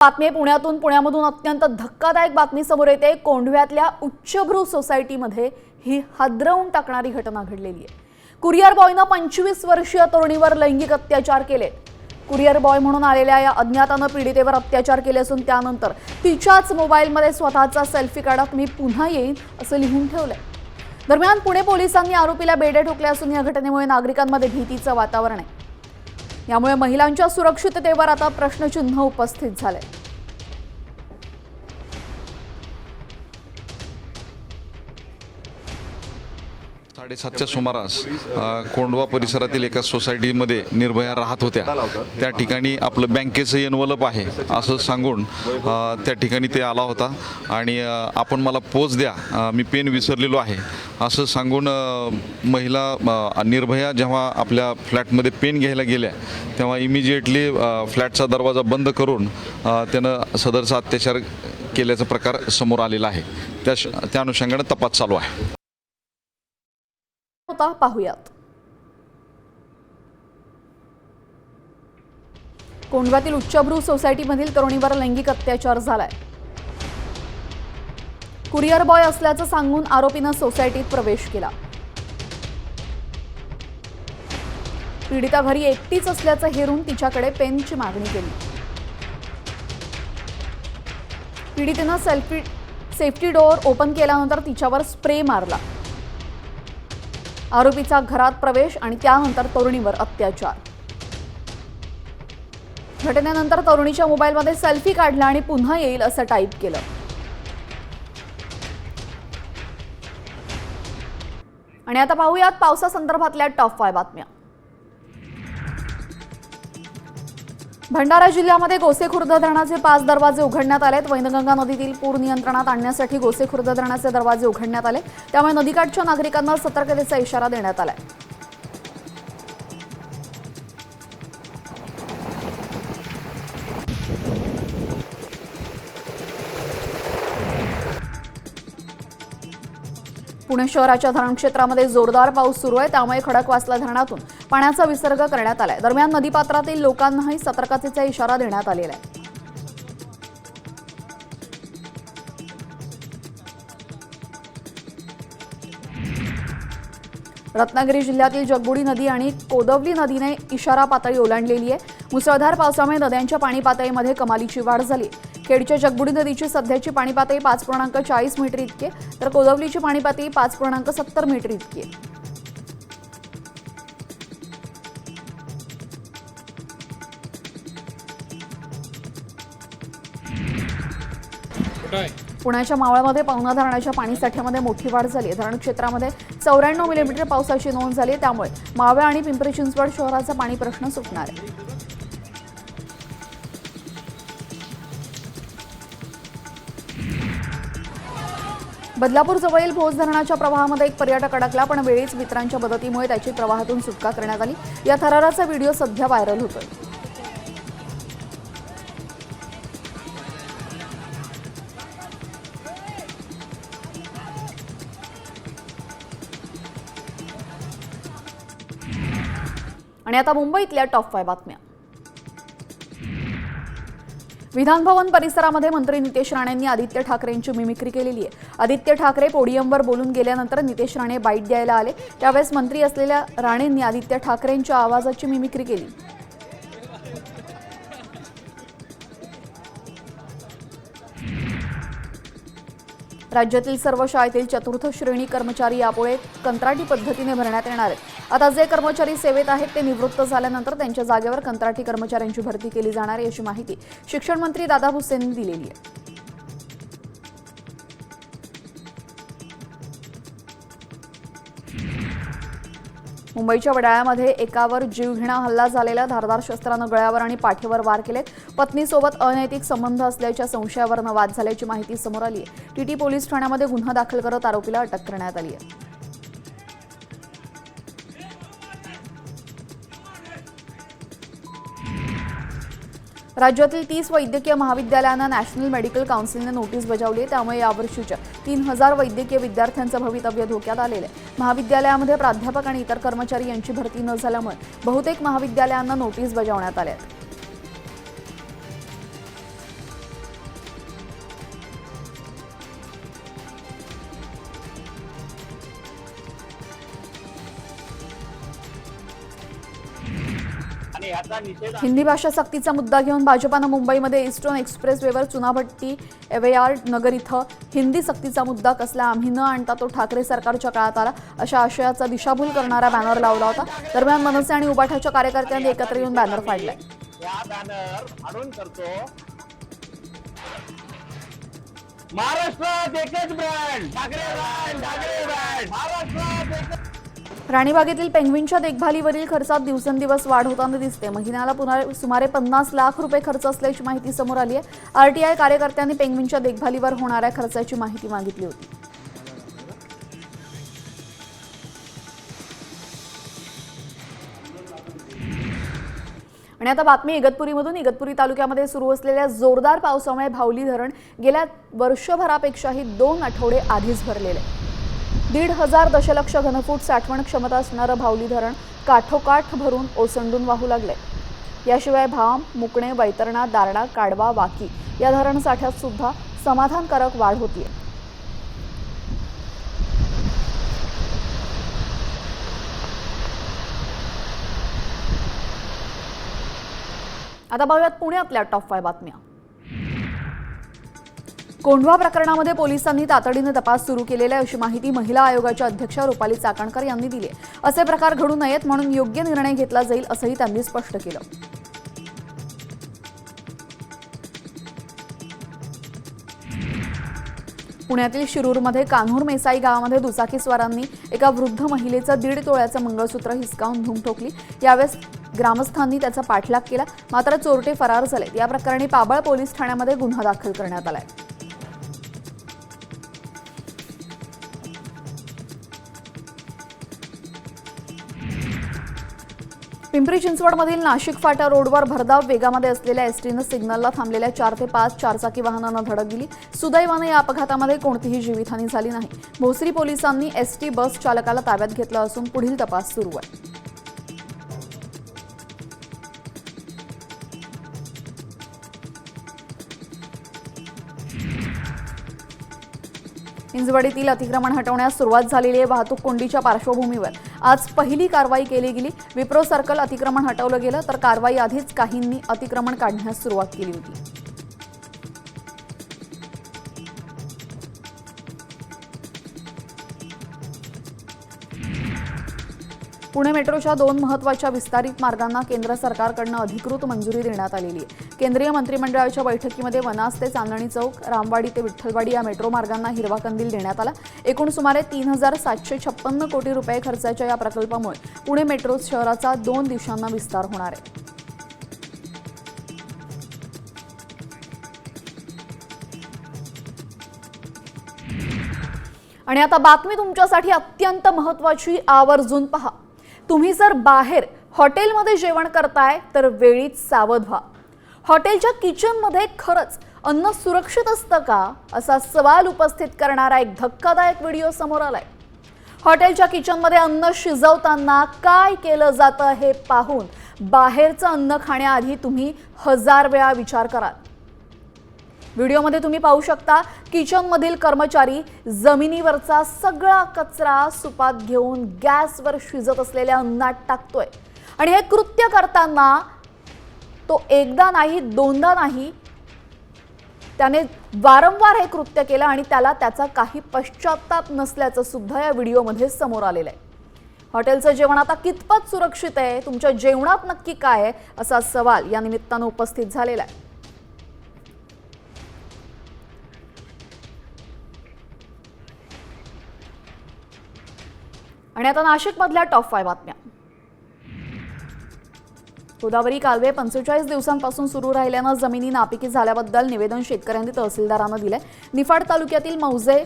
बातमी पुण्यातून. पुण्यामधून अत्यंत धक्कादायक बातमी समोर येते. कोंढव्यातल्या उच्चभ्रू सोसायटीमध्ये ही हादरवून टाकणारी घटना घडलेली आहे. कुरिअर बॉयनं पंचवीस वर्षीय तरुणीवर लैंगिक अत्याचार केले. कुरिअर बॉय म्हणून आलेल्या या अज्ञातानं पीडितेवर अत्याचार केले असून त्यानंतर तिच्याच मोबाईलमध्ये स्वतःचा सेल्फी काढत मी पुन्हा येईन असं लिहून ठेवलंय. दरम्यान पुणे पोलिसांनी आरोपीला बेडे ठोकले असून या घटनेमुळे नागरिकांमध्ये भीतीचं वातावरण आहे. यामुळे महिलांच्या सुरक्षिततेवर आता प्रश्नचिन्ह उपस्थित झालंय साडेसातच्या सुमारास कोंडवा परिसरातील एका सोसायटीमध्ये निर्भया राहत होत्या. त्या ठिकाणी आपलं बँकेचं एनवलप आहे असं सांगून त्या ठिकाणी ते आला होता. आणि आपण मला पोच द्या मी पेन विसरलेलो आहे. असं सांगून महिला निर्भया जेव्हा आपल्या फ्लॅटमध्ये पेन घ्यायला गेल्या तेव्हा इमिजिएटली फ्लॅटचा दरवाजा बंद करून त्यानं सदरचा अत्याचार केल्याचा प्रकार समोर आलेला आहे. त्या त्या अनुषंगानं तपास चालू आहे. होता पाहुयात. कोंढव्यातील उच्चभ्रू सोसायटीमधील तरुणीवर लैंगिक अत्याचार झालाय. कुरिअर बॉय असल्याचं सांगून आरोपीनं सोसायटीत प्रवेश केला. पीडिता घरी एकटीच असल्याचं हेरून तिच्याकडे पेनची मागणी केली. पीडितेनं सेल्फी सेफ्टी डोअर ओपन केल्यानंतर तिच्यावर स्प्रे मारला. आरोपीचा घरात प्रवेश आणि त्यानंतर तरुणीवर अत्याचार. घटनेनंतर तरुणीच्या मोबाईलमध्ये सेल्फी काढला आणि पुन्हा येईल असं टाईप केलं. आणि आता पाहूयात पावसासंदर्भातल्या टॉप फाय बातम्या. भंडारा जिल्ह्यामध्ये गोसेखुर्द धरणाचे पाच दरवाजे उघडण्यात आलेत. वैनगंगा नदीतील पूर नियंत्रणात आणण्यासाठी गोसेखुर्द धरणाचे दरवाजे उघडण्यात आले. त्यामुळे नदीकाठच्या नागरिकांना सतर्कतेचा इशारा देण्यात आलाय. पुणे शहराच्या धरण क्षेत्रामध्ये जोरदार पाऊस सुरू आहे. त्यामुळे खडकवासला धरणातून पाण्याचा विसर्ग करण्यात आलाय. दरम्यान नदीपात्रातील लोकांनाही सतर्कतेचा इशारा देण्यात आलेला आहे. रत्नागिरी जिल्ह्यातील जगबुडी नदी आणि कोदवली नदीने इशारा पातळी ओलांडलेली आहे. मुसळधार पावसामुळे नद्यांच्या पाणी पातळीमध्ये कमालीची वाढ झाली. खेडच्या जगबुडी नदीची सध्याची पाणी पातळी पाच पूर्णांक चाळीस मीटर इतकी तर कोदवलीची पाणी पातळी पाच पूर्णांक सत्तर मीटर इतकी आहे. पुण्याच्या मावळमध्ये पवना धरणाच्या पाणीसाठ्यामध्ये मोठी वाढ झाली आहे. धरण क्षेत्रामध्ये चौऱ्याण्णव मिलीमीटर पावसाची नोंद झाली आहे. त्यामुळे मावळ आणि पिंपरी चिंचवड शहराचा पाणी प्रश्न सुटणार आहे. बदलापूर जवळील भोज धरणाच्या प्रवाहामध्ये एक पर्यटक अडकला पण वेळीच मित्रांच्या मदतीमुळे त्याची प्रवाहातून सुटका करण्यात आली. या थराराचा व्हिडिओ सध्या व्हायरल होतोय. आणि आता मुंबईतल्या टॉप फाय बातम्या. विधानभवन परिसरामध्ये मंत्री नितेश राणेंनी आदित्य ठाकरेंची मिमिक्री केलेली आहे. आदित्य ठाकरे पोडियमवर बोलून गेल्यानंतर नितेश राणे बाईट द्यायला आले. त्यावेळेस मंत्री असलेल्या राणेंनी आदित्य ठाकरेंच्या आवाजाची मिमिक्री केली. राज्यातील सर्व शाळेतील चतुर्थ श्रेणी कर्मचारी यापुढे कंत्राटी पद्धतीने भरण्यात येणार आहेत. आता जे कर्मचारी सेवेत आहेत ते निवृत्त झाल्यानंतर त्यांच्या जागेवर कंत्राटी कर्मचाऱ्यांची भरती केली जाणार आहे अशी माहिती शिक्षण मंत्री दादा भुसेंनी दिलेली आहे. मुंबईच्या वडाळ्यामध्ये एकावर जीवघेणा हल्ला झालेला धारदार शस्त्रानं गळ्यावर आणि पाठीवर वार केलेत. पत्नीसोबत अनैतिक संबंध असल्याच्या संशयावरनं वाद झाल्याची माहिती समोर आली आहे टीटी पोलीस ठाण्यामध्ये गुन्हा दाखल करत आरोपीला अटक करण्यात आली आहे राज्यातील तीस वैद्यकीय महाविद्यालयांना नॅशनल मेडिकल काउन्सिलने नोटीस बजावली आहे त्यामुळे यावर्षीच्या तीन हजार वैद्यकीय विद्यार्थ्यांचं भवितव्य धोक्यात आलेलं आहे. महाविद्यालयामध्ये प्राध्यापक आणि इतर कर्मचारी यांची भरती न झाल्यामुळे बहुतेक महाविद्यालयांना नोटीस बजावण्यात आल्या आहेत हिंदी भाषा सक्तीचा मुद्दा घेऊन भाजपानं मुंबईमध्ये ईस्टर्न एक्सप्रेसवेवर चुनाभट्टी एवेयार्ड नगर इथं हिंदी सक्तीचा मुद्दा कसला आम्ही न आणता तो ठाकरे सरकारच्या काळात आला अशा आशयाचा दिशाभूल करणारा बॅनर लावला होता. दरम्यान मनसे आणि उबाठाच्या कार्यकर्त्यांनी एकत्र येऊन बॅनर फाडलाय. महाराष्ट्रात एकच brand Thackeray brand Thackeray brand महाराष्ट्रात राणीबागेतील पेंग्विनच्या देखभालीवरील खर्चात दिवसेंदिवस वाढ होताना दिसते. महिन्याला पुन्हा सुमारे पन्नास लाख रुपये खर्च असल्याची माहिती समोर आली आहे. आरटीआय कार्यकर्त्यांनी पेंग्विनच्या देखभालीवर होणाऱ्या खर्चाची माहिती मागितली होती. आणि आता बातमी इगतपुरीमधून. इगतपुरी तालुक्यामध्ये सुरू असलेल्या जोरदार पावसामुळे भावली धरण गेल्या वर्षभरापेक्षाही दोन आठवडे आधीच भरलेले आहे. दीड हजार दशलक्ष घनफूट साठवण क्षमता असणारं भावली धरण काठोकाठ भरून ओसंडून वाहू लागले याशिवाय भाम मुकणे वैतरणा दारणा काडवा वाकी या धरण साठ्यात सुद्धा समाधानकारक वाढ होतीये. आता पाहूयात पुण्यातल्या टॉप फाय बातम्या. कोंढवा प्रकरणामध्ये पोलिसांनी तातडीनं तपास सुरू केलेला आहे अशी माहिती महिला आयोगाच्या अध्यक्षा रुपाली चाकणकर यांनी दिली असे प्रकार घडू नयेत म्हणून योग्य निर्णय घेतला जाईल असंही त्यांनी स्पष्ट केलं. पुण्यातील शिरूरमध्ये कान्हूर मेसाई गावामध्ये दुचाकीस्वारांनी एका वृद्ध महिलेचं दीड तोळ्याचं मंगळसूत्र हिसकावून धूम ठोकली. यावेळेस ग्रामस्थांनी त्याचा पाठलाग केला. मात्र चोरटे फरार झालेत. या प्रकरणी पाबळ पोलीस ठाण्यामध्ये गुन्हा दाखल करण्यात आलाय. पिंपरी चिंचवडमधील नाशिक फाटा रोडवर भरधाव वेगामध्ये असलेल्या एसटीनं सिग्नलला थांबलेल्या चार ते पाच चारचाकी वाहनांना धडक दिली. सुदैवाने या अपघातामध्ये कोणतीही जीवितहानी झाली नाही. भोसरी पोलिसांनी एसटी बस चालकाला ताब्यात घेतलं असून पुढील तपास सुरू आहे. हिंजवडीतील अतिक्रमण हटवण्यास सुरुवात झालेली आहे वाहतूक कोंडीच्या पार्श्वभूमीवर. आज पहिली कारवाई केली गेली. विप्रो सर्कल अतिक्रमण हटवलं गेलं तर कारवाई आधीच काहींनी अतिक्रमण काढण्यास सुरुवात केली होती. पुणे मेट्रोच्या दोन महत्त्वाच्या विस्तारित मार्गांना केंद्र सरकारकडनं अधिकृत मंजुरी देण्यात आलेली आहे. केंद्रीय मंत्रिमंडळाच्या बैठकीमध्ये वनास ते चांदणी चौक रामवाडी ते विठ्ठलवाडी या मेट्रो मार्गांना हिरवा कंदील देण्यात आला. एकूण सुमारे तीन हजार सातशे छप्पन्न कोटी रुपये खर्चाच्या या प्रकल्पामुळे पुणे मेट्रो शहराचा दोन दिवसांना विस्तार होणार आहे. आणि आता बातमी तुमच्यासाठी अत्यंत महत्वाची आवर्जून पहा. तुम्ही जर बाहेर हॉटेलमध्ये जेवण करताय तर वेळीच सावध व्हा. हॉटेलच्या किचनमध्ये खरंच अन्न सुरक्षित असतं का? असा सवाल उपस्थित करणारा एक धक्कादायक व्हिडिओ समोर आलाय. हॉटेलच्या किचनमध्ये अन्न शिजवताना काय केलं जातं हे पाहून बाहेरचं अन्न खाण्याआधी तुम्ही हजार वेळा विचार कराल. व्हिडिओमध्ये तुम्ही पाहू शकता किचनमधील कर्मचारी जमिनीवरचा सगळा कचरा सुपात घेऊन गॅसवर शिजत असलेल्या अन्नात टाकतोय. आणि हे कृत्य करताना तो एकदा नाही दोनदा नाही त्याने वारंवार हे कृत्य केलं आणि त्याला त्याचा काही पश्चाताप नसल्याचं सुद्धा या व्हिडिओमध्ये समोर आलेलं आहे. हॉटेलचं जेवण आता कितपत सुरक्षित आहे? तुमच्या जेवणात नक्की काय आहे? असा सवाल या निमित्तानं उपस्थित झालेला आहे. आणि आता नाशिकमधल्या टॉप फाय बातम्या. गोदावरी कालवे पंचेचाळीस दिवसांपासून सुरू राहिल्यानं जमिनी नापिकी झाल्याबद्दल निवेदन शेतकऱ्यांनी तहसीलदारांना दिलंय. निफाड तालुक्यातील मौजे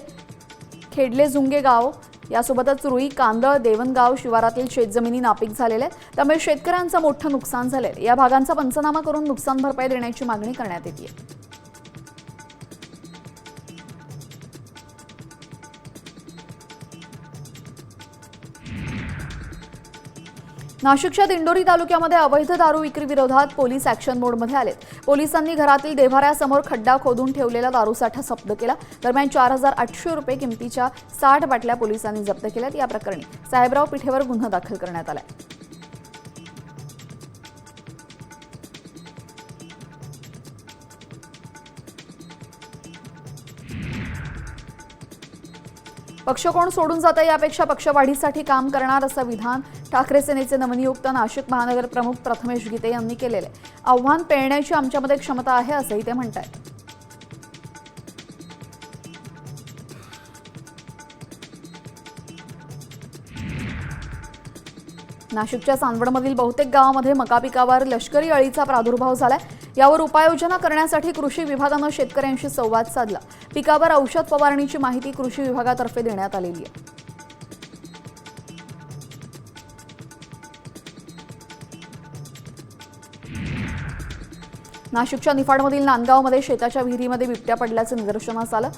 खेडले झुंगे गाव यासोबतच रुई कांदळ देवणगाव शिवारातील शेतजमिनी नापीक झालेल्या आहेत. त्यामुळे शेतकऱ्यांचं मोठं नुकसान झालंय. या भागांचा पंचनामा करून नुकसान भरपाई देण्याची मागणी करण्यात येते नाशिकच्या दिंडोरी तालुक्यामध्ये अवैध दारू विक्री विरोधात पोलीस ऍक्शन मोडमध्ये आलेत. पोलिसांनी घरातील देव्हाऱ्यासमोर खड्डा खोदून ठेवलेला दारूसाठा जप्त केला. दरम्यान चार हजार आठशे रुपये किमतीच्या साठ बाटल्या पोलिसांनी जप्त केल्यात. या प्रकरणी साहेबराव पिठेवर गुन्हा दाखल करण्यात आलाय. पक्ष कोण सोडून जातं यापेक्षा पक्ष वाढीसाठी काम करणार असं विधान ठाकरे सेनेचे नवनियुक्त नाशिक महानगर प्रमुख प्रथमेश गीते यांनी केलेलं आहे. आव्हान पेळण्याची आमच्यामध्ये क्षमता आहे असंही ते म्हणतायत. नाशिकच्या चांदवडमधील बहुतेक गावामध्ये मका पिकावर लष्करी अळीचा प्रादुर्भाव झालाय. यावर उपाययोजना करण्यासाठी कृषी विभागानं शेतकऱ्यांशी संवाद साधला. पिकावर औषध फवारणीची माहिती कृषी विभागातर्फे देण्यात आलेली आहे. नाशिकच्या निफाडमधील नांदगावमध्ये शेताच्या विहिरीमध्ये बिबट्या पडल्याचं निदर्शनास आलं.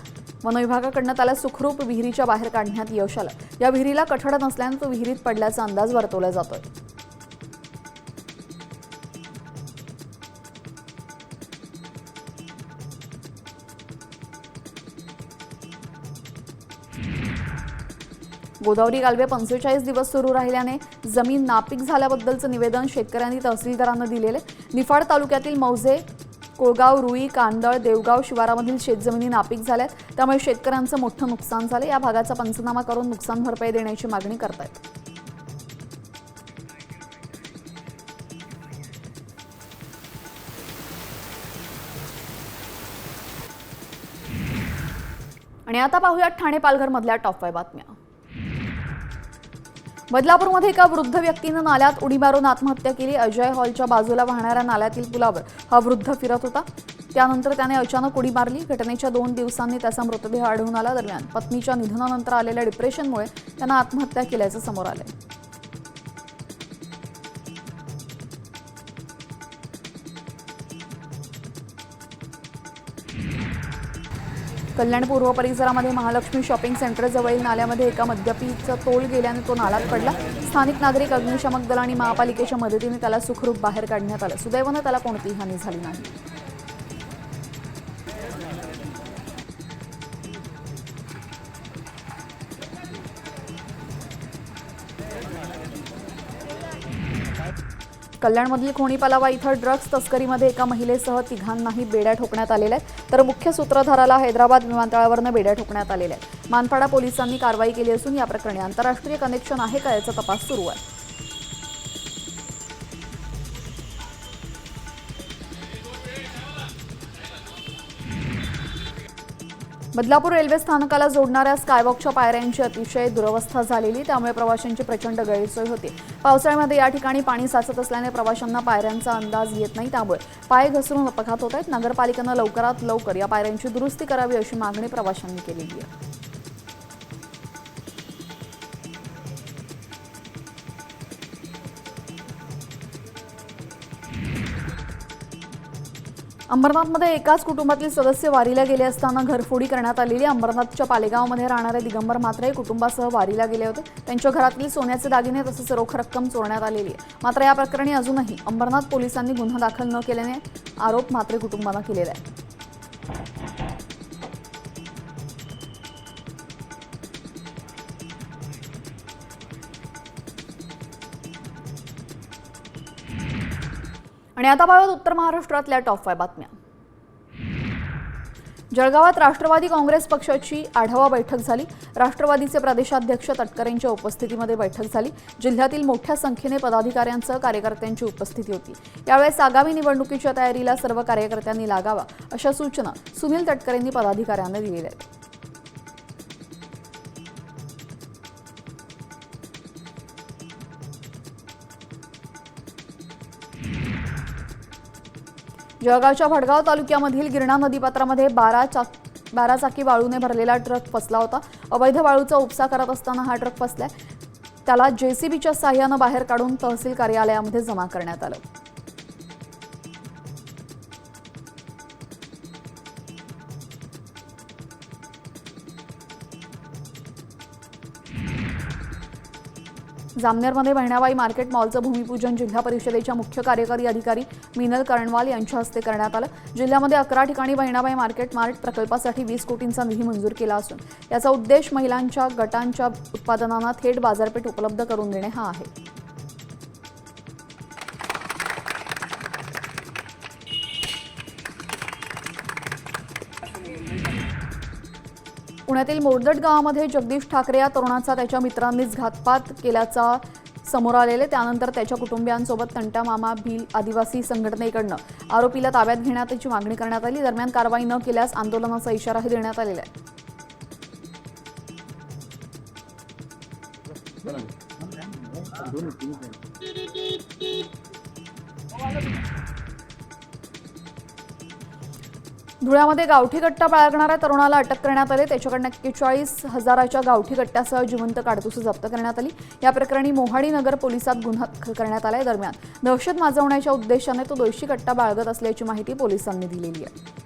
वनविभागाकडनं त्याला सुखरूप विहिरीच्या बाहेर काढण्यात यश आलं. या विहिरीला कठड नसल्यानं तो विहिरीत पडल्याचा अंदाज वर्तवला जातोय. गोदावरी कालवे पंचेचाळीस दिवस सुरू राहिल्याने जमीन नापीक झाल्याबद्दलचं निवेदन शेतकऱ्यांनी तहसीलदारांना दिलेले. निफाड तालुक्यातील मौजे कोळगाव रुई कांदळ देवगाव शिवारामधील शेतजमिनी नापीक झाल्यात. त्यामुळे शेतकऱ्यांचं मोठं नुकसान झालं या भागाचा पंचनामा करून नुकसान भरपाई देण्याची मागणी करतायत. आणि आता पाहूयात ठाणे पालघर मधल्या टॉप फाय बातम्या. बदलापूरमध्ये एका वृद्ध व्यक्तीनं नाल्यात उडी मारून आत्महत्या केली. अजय हॉलच्या बाजूला वाहणाऱ्या नाल्यातील पुलावर हा वृद्ध फिरत होता. त्यानंतर त्याने अचानक उडी मारली. घटनेच्या दोन दिवसांनी त्याचा मृतदेह आढळून आला. दरम्यान पत्नीच्या निधनानंतर आलेल्या डिप्रेशनमुळे त्यानं आत्महत्या केल्याचं समोर आलंय. कल्याण पूर्व परिसरामध्ये महालक्ष्मी शॉपिंग सेंटरजवळील नाल्यामध्ये एका मद्यपीचा तोल गेल्याने तो नालात पडला. स्थानिक नागरिक अग्निशमक दल आणि महापालिकेच्या मदतीने त्याला सुखरूप बाहेर काढण्यात आलं. सुदैवानं त्याला कोणतीही हानी झाली नाही. कल्याणमधील खोणीपालावा इथं ड्रग्ज तस्करीमध्ये एका महिलेसह तिघांनाही बेड्या ठोकण्यात आलेल्या आहेत. तर मुख्य सूत्रधाराला हैदराबाद विमानतळावरनं बेड्या ठोकण्यात आलेल्या आहेत. मानपाडा पोलिसांनी कारवाई केली असून या प्रकरणी आंतरराष्ट्रीय कनेक्शन आहे का याचा तपास सुरू आहे. बदलापूर रेल्वे स्थानकाला जोडणाऱ्या स्कायवॉकच्या पायऱ्यांची अतिशय दुरवस्था झालेली त्यामुळे प्रवाशांची प्रचंड गैरसोय होते. पावसाळ्यामध्ये या ठिकाणी पाणी साचत असल्याने प्रवाशांना पायऱ्यांचा अंदाज येत नाही त्यामुळे पाय घसरून अपघात होत आहेत. नगरपालिकेनं लवकरात लवकर या पायऱ्यांची दुरुस्ती करावी अशी मागणी प्रवाशांनी केलेली आहे. अंबरनाथमध्ये एकाच कुटुंबातील सदस्य वारीला गेले असताना घरफोडी करण्यात आलेली अंबरनाथच्या पालेगावमध्ये राहणारे दिगंबर मात्रे कुटुंबासह वारीला गेले होते. त्यांच्या घरातील सोन्याचे दागिने तसेच रोख रक्कम चोरण्यात आलेली आहे. मात्र या प्रकरणी अजूनही अंबरनाथ पोलिसांनी गुन्हा दाखल न केल्याने आरोप मात्रे कुटुंबाला केलेला आहे. आणि आता पाहूयात उत्तर महाराष्ट्रातल्या टॉप फाय बातम्या. जळगावात राष्ट्रवादी काँग्रेस पक्षाची आढावा बैठक झाली. राष्ट्रवादीचे प्रदेशाध्यक्ष तटकरेंच्या उपस्थितीमध्ये बैठक झाली. जिल्ह्यातील मोठ्या संख्येने पदाधिकाऱ्यांसह कार्यकर्त्यांची उपस्थिती होती. यावेळेस आगामी निवडणुकीच्या तयारीला सर्व कार्यकर्त्यांनी लागावा अशा सूचना सुनील तटकरेंनी पदाधिकाऱ्यांना दिलेल्या आहेत. जळगावच्या भडगाव तालुक्यामधील गिरणा नदीपात्रामध्ये बारा चाक बारा चाकी वाळूने भरलेला ट्रक फसला होता. अवैध वाळूचा उपसा करत असताना हा ट्रक फसलाय. त्याला जेसीबीच्या साह्यानं बाहेर काढून तहसील कार्यालयामध्ये जमा करण्यात आलं. जामनेरमध्ये बहिणाबाई मार्केट मॉलचं भूमिपूजन जिल्हा परिषदेच्या मुख्य कार्यकारी अधिकारी मिनल कर्णवाल यांच्या हस्ते करण्यात आलं. जिल्ह्यामध्ये अकरा ठिकाणी बहिणाबाई मार्केट मार्ट प्रकल्पासाठी वीस कोटींचा निधी मंजूर केला असून याचा उद्देश महिलांच्या गटांच्या उत्पादनांना थेट बाजारपेठ उपलब्ध करून देणे हा आहे. पुण्यातील मोरदट गावामध्ये जगदीश ठाकरे या तरुणाचा त्याच्या मित्रांनीच घातपात केल्याचा समोर आलेले. त्यानंतर त्याच्या कुटुंबियांसोबत तंटा मामा भील आदिवासी संघटनेकडनं आरोपीला ताब्यात घेण्याची मागणी करण्यात आली. दरम्यान कारवाई न केल्यास आंदोलनाचा इशाराही देण्यात आलेला आहे. धुळ्यामध्ये गावठी कट्टा बाळगणाऱ्या तरुणाला अटक करण्यात आली. त्याच्याकडनं एक्केचाळीस हजाराच्या गावठी कट्ट्यासह जिवंत काडतुसं जप्त करण्यात आली. या प्रकरणी मोहाडी नगर पोलिसात गुन्हा दाखल करण्यात आलाय. दरम्यान दहशत माजवण्याच्या उद्देशाने तो दोषी कट्टा बाळगत असल्याची माहिती पोलिसांनी दिलेली आहे.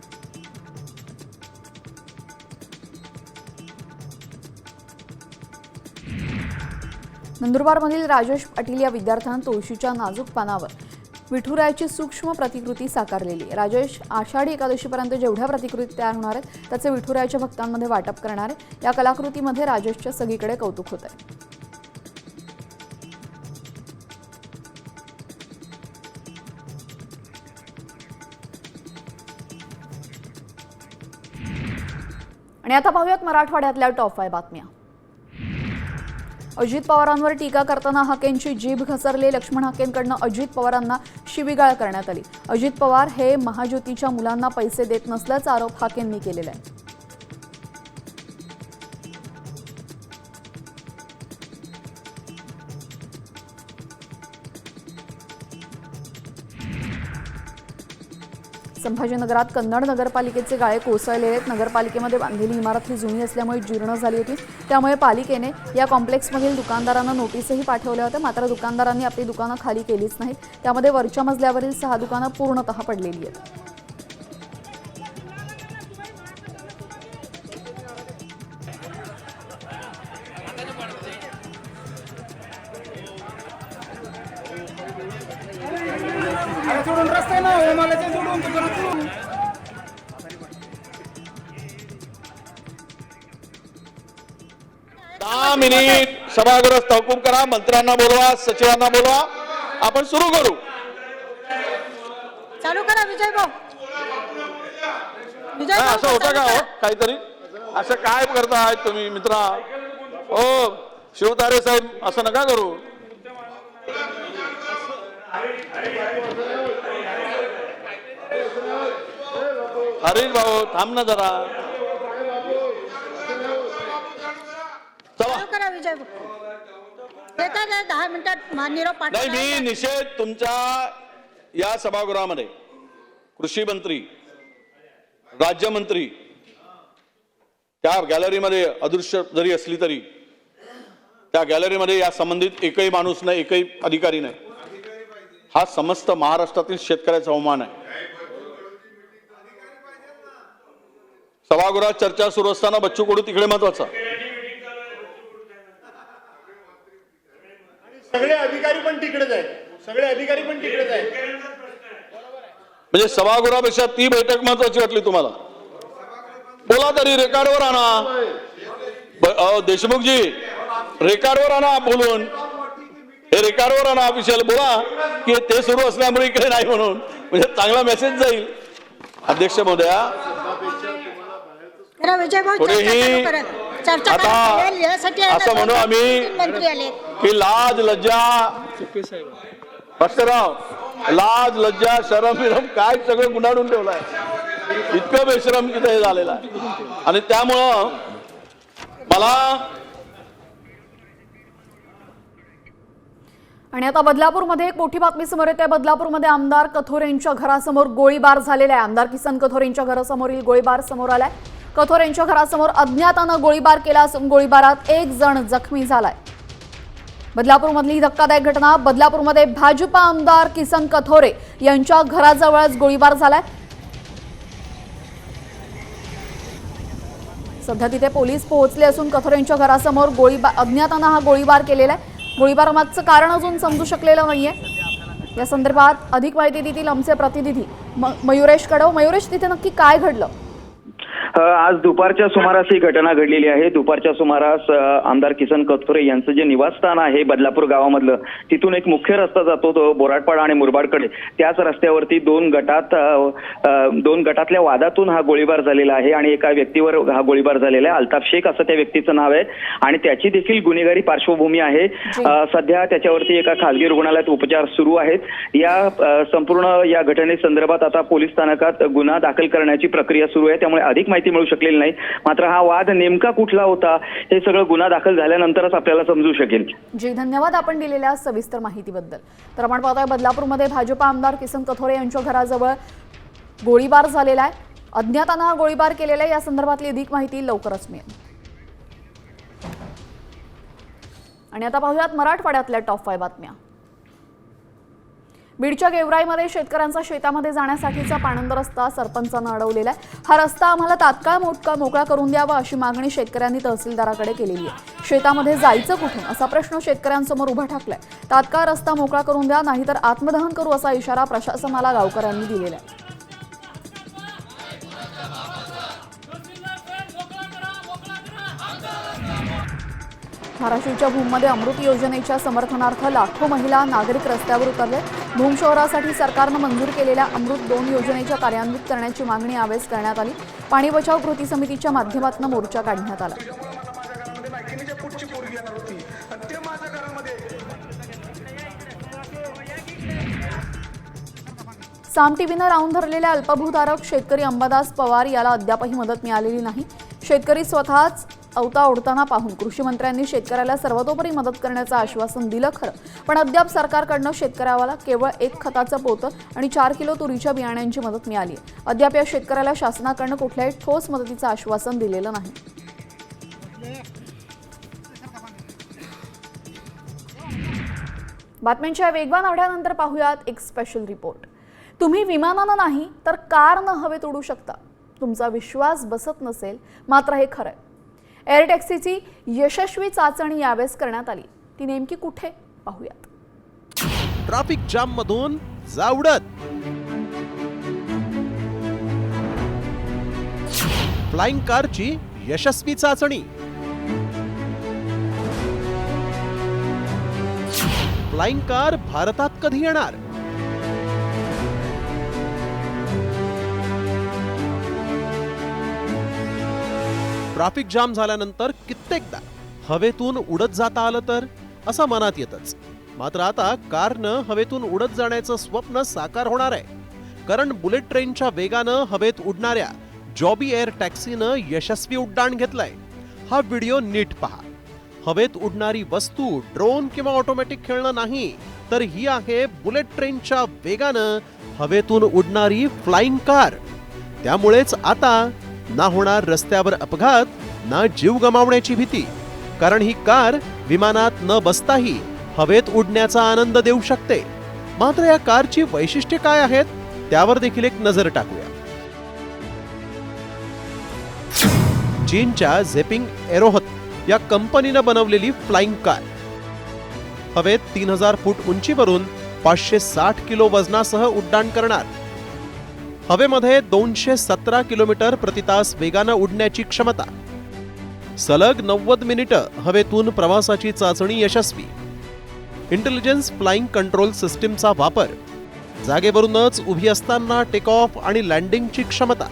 नंदुरबारमधील राजेश पाटील या विद्यार्थ्यानं तुळशीच्या नाजूक पानावर विठुरायाची सूक्ष्म प्रतिकृती साकारलेली आहे. राजेश आषाढी एकादशीपर्यंत जेवढ्या प्रतिकृती तयार होणार आहेत त्याचे विठुरायाच्या भक्तांमध्ये वाटप करणार आहे. या कलाकृतीमध्ये राजेशच्या सगळीकडे कौतुक होत आहे. आणि आता पाहूयात मराठवाड्यातल्या टॉप फाय बातम्या. अजित पवारांवर टीका करताना हाकेंची जीभ घसरली. लक्ष्मण हाकेंकडनं अजित पवारांना शिवीगाळ करण्यात आली. अजित पवार हे महाज्योतीच्या मुलांना पैसे देत नसल्याचा आरोप हाकेंनी केलेला आहे. संभाजीनगरात कन्नड नगरपालिकेचे गाळे कोसळले आहेत. नगरपालिकेमध्ये बांधलेली इमारत ही जुनी असल्यामुळे जीर्ण झाली होती. त्यामुळे पालिकेने या कॉम्प्लेक्समधील दुकानदारांना नोटीसही पाठवल्या होत्या. मात्र दुकानदारांनी आपली दुकानं खाली केलीच नाहीत. त्यामध्ये वरच्या मजल्यावरील सहा दुकानं पूर्णतः पडलेली आहेत. सभागृह तहकूब करा मंत्र्यांना बोलवा सचिवांना बोलवा. आपण सुरू करू. चालू करा विजय भाऊ. विजय काय भाऊ असं होतं का चालू हो? करा. काहीतरी? असं काय करताय तुम्ही मित्रा? हो शिवतारे साहेब असं नका करू. हरीश भाऊ थांब ना जरा. चला चालू करा विजय भाऊ. येतात आहे दहा मिनिटात मा- निरोप नाही मी पाठवला निषेध तुमच्या या सभागृहामध्ये कृषी मंत्री राज्यमंत्री त्या गॅलरीमध्ये अदृश्य जरी असली तरी त्या गॅलरीमध्ये या संबंधित एकही माणूस नाही एकही अधिकारी नाही. हा समस्त महाराष्ट्रातील शेतकऱ्याचा अवमान आहे. सभागृहात चर्चा सुरू असताना बच्चू कडू तिकडे महत्त्वाचा. सगळे अधिकारी पण तिकडेच आहेत. सगळे अधिकारी पण तिकडेच आहेत. म्हणजे सभागृहापेक्षा ती बैठक महत्वाची वाटली तुम्हाला? बोला तरी रेकॉर्डवर आणा. देशमुखजी रेकॉर्डवर आणा बोलून. हे रेकॉर्डवर आणा ऑफिशियल बोला की ते सुरू असल्यामुळे इकडे नाही म्हणून. म्हणजे चांगला मेसेज जाईल. अध्यक्ष महोदया. करा विजय भाऊ चर्चा आता करा. चालेल, यासाठी आहे ना, असं म्हणू आम्ही तीन मंत्री आले. की लाज लज्जा. भास्करराव लाज लज्जा शरम विरम काय सगळं गुंडाळून ठेवलाय. इतकं बेशरम तिथे हे झालेलं आहे. आणि त्यामुळं मला आणि आता बदलापूरमध्ये एक मोठी बातमी समोर येते. बदलापूरमध्ये आमदार कथोरेंच्या घरासमोर गोळीबार झालेला आहे. आमदार किसन कथोरेंच्या घरासमोरील गोळीबार समोर आलाय. कथोरेंच्या घरासमोर अज्ञातानं गोळीबार केला असून गोळीबारात एक जण जखमी झालाय. बदलापूरमधली ही धक्कादायक घटना बदलापूरमध्ये भाजपा आमदार किसन कथोरे यांच्या घराजवळच गोळीबार झालाय. सध्या तिथे पोलीस पोहोचले असून कथोरेंच्या घरासमोर गोळीबार अज्ञातानं हा गोळीबार केलेला आहे. गोळीबारामागचं कारण अजून समजू शकलेलं नाहीये. या संदर्भात अधिक माहिती देतील आमचे प्रतिनिधी म- मयुरेश कडव. मयुरेश तिथे नक्की काय घडलं? आज दुपारच्या सुमारास ही घटना घडलेली आहे. दुपारच्या सुमारास आमदार किसन कथोरे यांचं जे निवासस्थान आहे बदलापूर गावामधलं तिथून एक मुख्य रस्ता जातो तो बोराडपाडा आणि मुरबाडकडे. त्याच रस्त्यावरती दोन गटात दोन गटातल्या वादातून हा गोळीबार झालेला आहे आणि एका व्यक्तीवर हा गोळीबार झालेला आहे. अल्ताफ शेख असं त्या व्यक्तीचं नाव आहे. आणि त्याची देखील गुन्हेगारी पार्श्वभूमी आहे. सध्या त्याच्यावरती एका खासगी रुग्णालयात उपचार सुरू आहेत. या संपूर्ण या घटनेसंदर्भात आता पोलीस स्थानकात गुन्हा दाखल करण्याची प्रक्रिया सुरू आहे. त्यामुळे अधिक माहिती मिळू शकलेली नाही मात्र हा वाद नेमका कुठला होता हे सगळं गुन्हा दाखल झाल्यानंतरच आपल्याला समजू शकेल. जी धन्यवाद आपण दिलेल्या सविस्तर माहितीबद्दल. तर आपण पाहतोय बदलापूरमध्ये भाजपा आमदार किसन कथोरे यांच्या घराजवळ गोळीबार झालेला आहे. अज्ञातांना गोळीबार केलेला आहे. या संदर्भातली अधिक माहिती लवकरच मिळेल. आणि आता पाहूयात मराठवाड्यातल्या टॉप फाय बातम्या. बीडच्या गेवराईमध्ये शेतकऱ्यांचा शेतामध्ये जाण्यासाठीचा पाणंद रस्ता सरपंचानं अडवलेला आहे. हा रस्ता आम्हाला तात्काळ मोठका मोकळा करून द्यावा अशी मागणी शेतकऱ्यांनी तहसीलदाराकडे केलेली आहे. शेतामध्ये जायचं कुठून? असा प्रश्न शेतकऱ्यांसमोर उभा ठाकलाय. तात्काळ रस्ता मोकळा करून द्या नाहीतर आत्मदहन करू असा इशारा प्रशासनाला गावकऱ्यांनी दिलेला आहे. धाराशिवच्या भूममध्ये अमृत योजनेच्या समर्थनार्थ लाखो महिला नागरिक रस्त्यावर उतरले. भूम शहरासाठी सरकारनं मंजूर केलेल्या अमृत दोन योजनेच्या कार्यान्वित करण्याची मागणी यावेळेस करण्यात आली. पाणी बचाव कृती समितीच्या माध्यमातून मोर्चा काढण्यात आला. साम टीव्हीनं राहून धरलेल्या अल्पभूधारक शेतकरी अंबादास पवार याला अद्यापही मदत मिळालेली नाही. शेतकरी स्वतःच अवता ओढताना पाहून कृषी मंत्र्यांनी शेतकऱ्याला सर्वतोपरी मदत करण्याचं आश्वासन दिलं खरं. पण अद्याप सरकारकडनं शेतकऱ्याला केवळ एक खताचं पोतं आणि चार किलो तुरीच्या बियाण्यांची मदत मिळाली अद्याप या शेतकऱ्याला शासनाकडनं कुठल्याही ठोस मदतीचं आश्वासन दिलेलं नाही. बातम्यांच्या वेगवान आढ्यानंतर पाहूयात एक स्पेशल रिपोर्ट तुम्ही विमानानं नाही तर कारनं हवेत उडू शकता. तुमचा विश्वास बसत नसेल मात्र हे खरं आहे एअर टॅक्सीची यशस्वी चाचणी यावेळेस करण्यात आली. ती नेमकी कुठे? पाहूयात. ट्रॅफिक जाम मधून जावडत. फ्लाइंग कारची यशस्वी चाचणी. फ्लाइंग कार भारतात कधी येणार? ट्रॅफिक जाम झाल्यानंतर कित्येकदा हवेतून उडत जाता आलं तर? असं मनात येतच. मात्र आता कारनं हवेतून उडत जाण्याचं स्वप्न साकार होणार आहे. कारण बुलेट ट्रेनच्या वेगानं हवेत उडणाऱ्या जॉबी एअर टॅक्सीनं यशस्वी उड्डाण घेतलंय. हा व्हिडिओ नीट पहा. हवेत उडणारी वस्तू ड्रोन किंवा ऑटोमॅटिक खेळणं नाही तर ही आहे बुलेट ट्रेनच्या वेगानं हवेतून उडणारी फ्लाइंग कार. त्यामुळेच आता ना होणार रस्त्यावर अपघात ना जीव गमावण्याची भीती. कारण ही कार विमानात न बसताही हवेत उडण्याचा आनंद देऊ शकते. मात्र या कारची वैशिष्ट्ये काय आहेत त्यावर देखील एक नजर टाकूया. चीनच्या झेपिंग एरोहत या कंपनीनं बनवलेली फ्लाइंग कार. हवेत तीन हजार फूट उंचीवरून पाचशे साठ किलो वजनासह उड्डाण करणार. हवेमध्ये दोनशे सतरा किलोमीटर प्रतितास वेगानं उडण्याची क्षमता. सलग नव्वद मिनिटं हवेतून प्रवासाची चाचणी यशस्वी. इंटेलिजन्स फ्लाइंग कंट्रोल सिस्टीमचा वापर. जागेवरूनच उभी असताना टेक ऑफ आणि लँडिंगची क्षमता.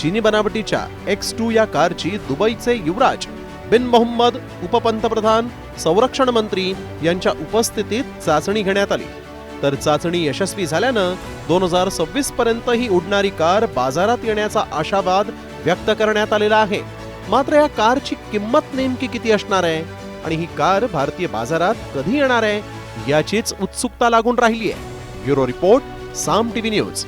चीनी बनावटीच्या एक्स टू या कारची दुबईचे युवराज बिन मोहम्मद उपपंतप्रधान संरक्षण मंत्री यांच्या उपस्थितीत चाचणी घेण्यात आली. तर चाचणी यशस्वी झाल्यानं दोन हजार सव्वीस पर्यंत ही उडणारी कार बाजारात येण्याचा आशावाद व्यक्त करण्यात आलेला आहे. मात्र या कारची किंमत नेमकी किती असणार आहे? आणि ही कार भारतीय बाजारात कधी येणार आहे? याचीच उत्सुकता लागून राहिली आहे bureau report Saam TV news.